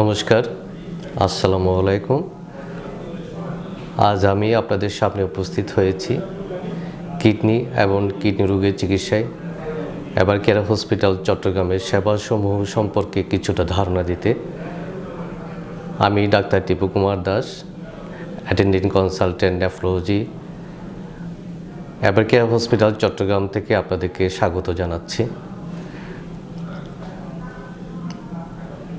নমস্কার, আসসালামু আলাইকুম। আজ আমি আপনাদের সামনে উপস্থিত হয়েছি কিডনি এবং কিডনি রোগের চিকিৎসায়। এবার কেরা হসপিটাল চট্টগ্রামের সেবাসমূহ সম্পর্কে কিছুটা ধারণা দিতে। আমি doctor Tipu Kumar Das attending consultant nephrology. Evercare hospital Chattogram থেকে আপনাদেরকে স্বাগত জানাচ্ছি।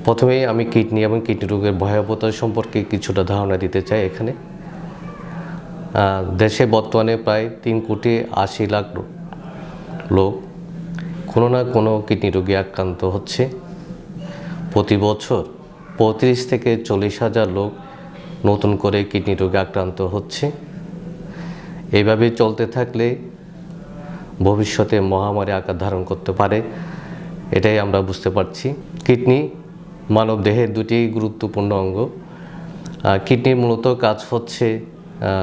প্রথমেই আমি কিডনি এবং কিডনি রোগের ভয়াবহতা সম্পর্কে কিছুটা ধারণা দিতে চাই এখানে। দেশে বর্তমানে প্রায় তিন কোটি আশি লাখ লোক কোনো না কোনো কিডনি রোগে আক্রান্ত হচ্ছে। প্রতি বছর পঁয়ত্রিশ থেকে চল্লিশ হাজার লোক নতুন করে কিডনি রোগে আক্রান্ত হচ্ছে। এইভাবে চলতে থাকলে ভবিষ্যতে মহামারী আকার ধারণ করতে পারে, এটাই আমরা বুঝতে পারছি। কিডনি মানব দেহের দুটি গুরুত্বপূর্ণ অঙ্গ কিডনির মূলত কাজ হচ্ছে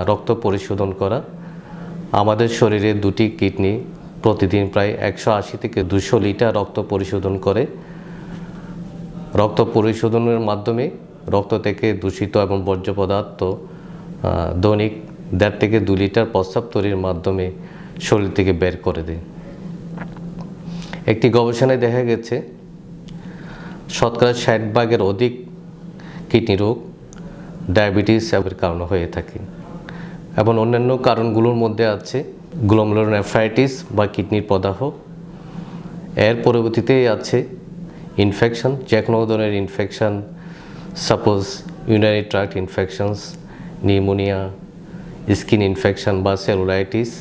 রক্ত পরিশোধন করা। আমাদের শরীরে দুটি কিডনি প্রতিদিন প্রায় একশো আশি থেকে দুশো লিটার রক্ত পরিশোধন করে। রক্ত পরিশোধনের মাধ্যমে রক্ত থেকে দূষিত এবং বর্জ্য পদার্থ দৈনিক দেড় থেকে দু লিটার প্রস্রাব তৈরির মাধ্যমে শরীর থেকে বের করে দেয়। একটি গবেষণায় দেখা গেছে শতকরা ষাট ভাগের অধিক কিডনি রোগ ডায়াবেটিস এর কারণে হয়ে থাকে এবং অন্যান্য কারণগুলোর মধ্যে আছে গ্লোমুলার নেফ্রাইটিস বা কিডনির প্রদাহ। এর পরবর্তীতেই আছে ইনফেকশন যে কোনো ধরনের infection suppose urinary tract infections pneumonia skin infection বা সেলুলাইটিস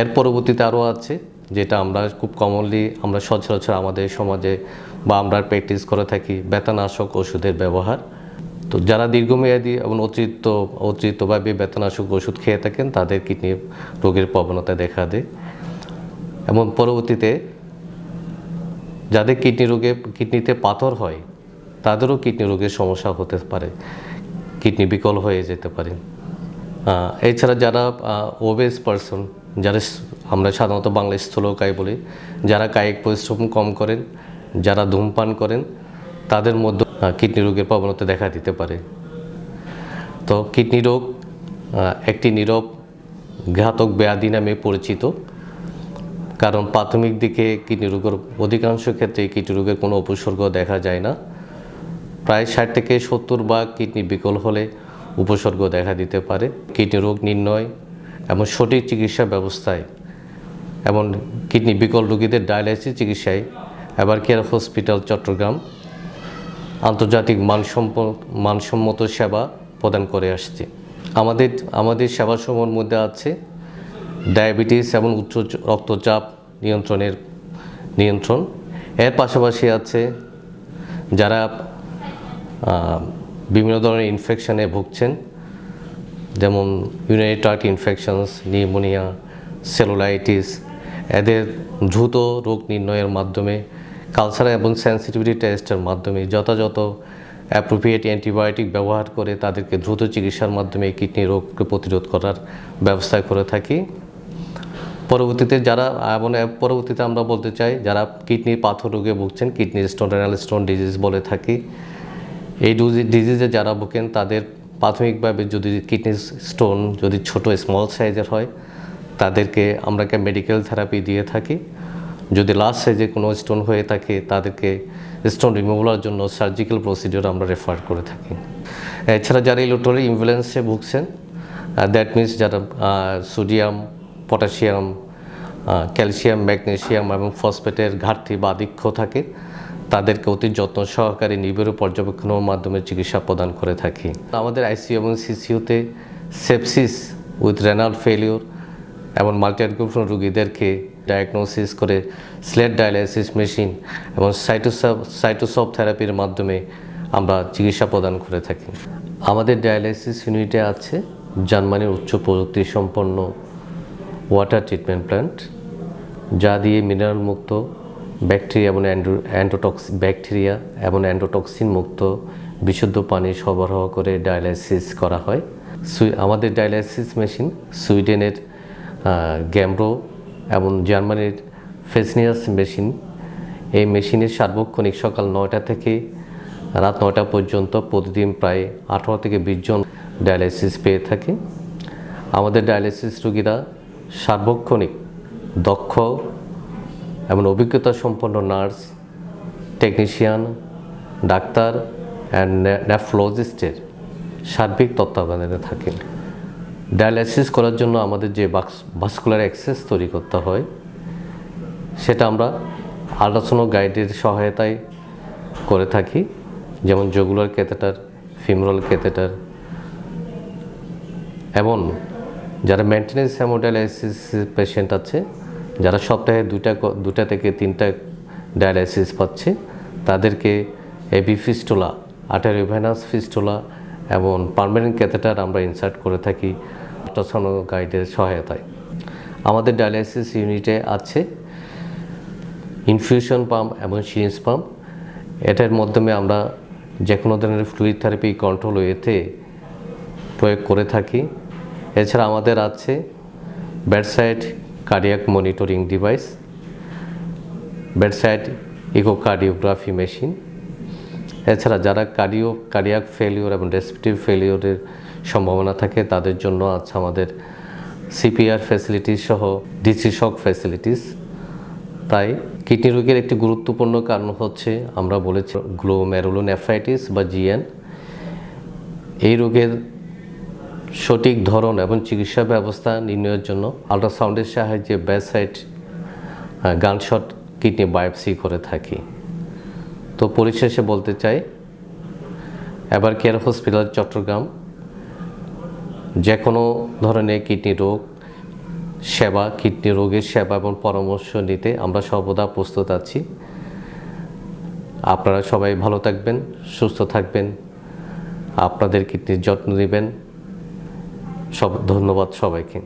এর পরবর্তীতে আরও আছে যেটা আমরা খুব কমনলি আমরা সচরাচর আমাদের সমাজে বা আমরা প্র্যাকটিস করে থাকি বেতনাশক ওষুধের ব্যবহার। তো যারা দীর্ঘমেয়াদী এবং অতিরিক্ত, অতিরিক্তভাবে বেতনাশক ওষুধ খেয়ে থাকেন, তাদের কিডনি রোগের প্রবণতা দেখা দেয়। এবং পরবর্তীতে যাদের কিডনি রোগে কিডনিতে পাথর হয়, তাদেরও কিডনি রোগের সমস্যা হতে পারে। কিডনি বিকল হয়ে যেতে পারে। এছাড়া যারা ওবেস পারসন যারা আমরা সাধারণত বাংলায় স্থূলকায় বলি, যারা কায়িক পরিশ্রম কম করেন, যারা ধূমপান করেন, তাদের মধ্যে কিডনি রোগের প্রবণতা দেখা দিতে পারে। তো কিডনি রোগ একটি নীরব ঘাতক ব্যাধি নামে পরিচিত, কারণ প্রাথমিক দিকে কিডনি রোগের অধিকাংশ ক্ষেত্রে কিডনি রোগের কোনো উপসর্গ দেখা যায় না। প্রায় ষাট থেকে সত্তর বা কিডনি বিকল হলে উপসর্গ দেখা দিতে পারে। কিডনি রোগ নির্ণয় এবং সঠিক চিকিৎসা ব্যবস্থায় এবং কিডনি বিকল রোগীদের ডায়ালাইসিস চিকিৎসায়, এবার কেয়ার হসপিটাল, চট্টগ্রাম আন্তর্জাতিক মানসম্প, মানসম্মত সেবা প্রদান করে আসছে। আমাদের আমাদের সেবাসমূহের মধ্যে আছে ডায়াবেটিস এবং উচ্চ রক্তচাপ নিয়ন্ত্রণের, নিয়ন্ত্রণ। এর পাশাপাশি আছে যারা বিভিন্ন ধরনের ইনফেকশনে ভুগছেন যেমন urinary tract infections pneumonia cellulitis এদের দ্রুত রোগ নির্ণয়ের মাধ্যমে কালচার এবং সেন্সিটিভিটি টেস্টের মাধ্যমে যথাযথ অ্যাপ্রোপ্রিয়েট অ্যান্টিবায়োটিক ব্যবহার করে তাদেরকে দ্রুত চিকিৎসার মাধ্যমে কিডনি রোগকে প্রতিরোধ করার ব্যবস্থা করে থাকি। পরবর্তীতে যারা, এবং পরবর্তীতে আমরা বলতে চাই, যারা কিডনি পাথর রোগে ভুগছেন kidney stone renal stone disease বলে থাকি, এই ডিজিজে যারা ভোগেন, তাদের প্রাথমিকভাবে যদি কিডনি স্টোন যদি ছোট স্মল সাইজের হয়, তাদেরকে আমরা মেডিকেল থেরাপি দিয়ে থাকি। যদি লার্জ সাইজে কোনো স্টোন হয়ে থাকে, তাদেরকে স্টোন রিমুভালের জন্য সার্জিক্যাল প্রসিডিওর আমরা রেফার করে থাকি। এছাড়া যারা ইলেকট্রনিক ইমব্যালেন্সে ভুগছেন দ্যাট মিন্স যারা সোডিয়াম পটাশিয়াম ক্যালসিয়াম ম্যাগনেসিয়াম এবং ফসফেটের ঘাটতি বা আধিক্য থাকে তাদেরকে অতি যত্ন সহকারে নিবিড় পর্যবেক্ষণের মাধ্যমে চিকিৎসা প্রদান করে থাকি। আমাদের আইসিইউ এবং সিসিউতে সেপসিস উইথ রেনাল ফেলিওর এবং মাল্টিঅ্যাডগ্রুপন রোগীদেরকে ডায়াগনোসিস করে স্লেট ডায়ালাইসিস মেশিন এবং সাইটোসব সাইটোসব থেরাপির মাধ্যমে আমরা চিকিৎসা প্রদান করে থাকি। আমাদের ডায়ালাইসিস ইউনিটে আছে জার্মানির উচ্চ প্রযুক্তি সম্পন্ন ওয়াটার ট্রিটমেন্ট প্ল্যান্ট, যা দিয়ে মিনারেল মুক্ত ব্যাকটেরিয়া এবং অ্যান্টোটক্সিন ব্যাকটেরিয়া এবং অ্যান্টোটক্সিন মুক্ত বিশুদ্ধ পানি সরবরাহ করে ডায়ালাইসিস করা হয়। সুই- আমাদের ডায়ালাইসিস মেশিন সুইডেনের গ্যামব্রো এবং জার্মানির ফেসনিয়াস মেশিন। এই মেশিনের সার্বক্ষণিক সকাল নয়টা থেকে রাত নয়টা পর্যন্ত প্রতিদিন প্রায় আঠারো থেকে বিশ জন ডায়ালিসিস পেয়ে থাকে। আমাদের ডায়ালিসিস রোগীরা সার্বক্ষণিক দক্ষ এবং অভিজ্ঞতা সম্পন্ন নার্স টেকনিশিয়ান ডাক্তার অ্যান্ড নেফ্রোলজিস্টের সার্বিক তত্ত্বাবধানে থাকেন। ডায়ালাইসিস করার জন্য আমাদের যে ভাস্কুলার অ্যাক্সেস তৈরি করতে হয়, সেটা আমরা আল্ট্রাসোনো গাইডের সহায়তায় করে থাকি, যেমন জগুলার ক্যাথেটার ফিমরল ক্যাথেটার এবং যারা মেনটেন্যান্স হ্যামোডায়ালাইসিস পেশেন্ট আছে যারা সপ্তাহে দুটা দুটা থেকে তিনটা ডায়ালাইসিস পাচ্ছে, তাদেরকে এবি ফিস্টোলা আটারিভেনাস ফিস্টোলা এবং পার্মানেন্ট ক্যাথেটার আমরা ইনসার্ট করে থাকি আল্ট্রাসাউন্ড গাইডের সহায়তায়। আমাদের ডায়ালাইসিস ইউনিটে আছে ইনফিউশন পাম্প এবং সিরিঞ্জ পাম্প এটার মাধ্যমে আমরা যে কোনো ধরনের ফ্লুইড থেরাপি কন্ট্রোল ওয়েতে প্রয়োগ করে থাকি। এছাড়া আমাদের আছে bedside cardiac monitoring device bedside echocardiography machine এছাড়া যারা কার্ডিও কার্ডিয়াক ফেলিওর এবং রেসপিটিভ ফেলিওরের সম্ভাবনা থাকে, তাদের জন্য আছে আমাদের সিপিআর ফ্যাসিলিটিস সহ ডিসি শক ফ্যাসিলিটিস তাই কিডনি রোগের একটি গুরুত্বপূর্ণ কারণ হচ্ছে, আমরা বলেছি গ্লোমেরুলোনেফ্রাইটিস বা জিএন এই রোগের সঠিক ধরন এবং চিকিৎসা ব্যবস্থা নির্ণয়ের জন্য আল্ট্রাসাউন্ডের সাহায্যে ব্যাসাইট গানশট কিডনি বায়োপসি করে থাকি। তো পরিশেষে বলতে চাই, এবার কেয়ার হসপিটাল, চট্টগ্রাম। যে কোনো ধরনের কিডনি রোগ, সেবা, কিডনি রোগের সেবা এবং পরামর্শ নিতে আমরা সর্বদা প্রস্তুত আছি। আপনারা সবাই ভালো থাকবেন, সুস্থ থাকবেন। আপনাদের কিডনির যত্ন নেবেন। সব ধন্যবাদ সবাইকে।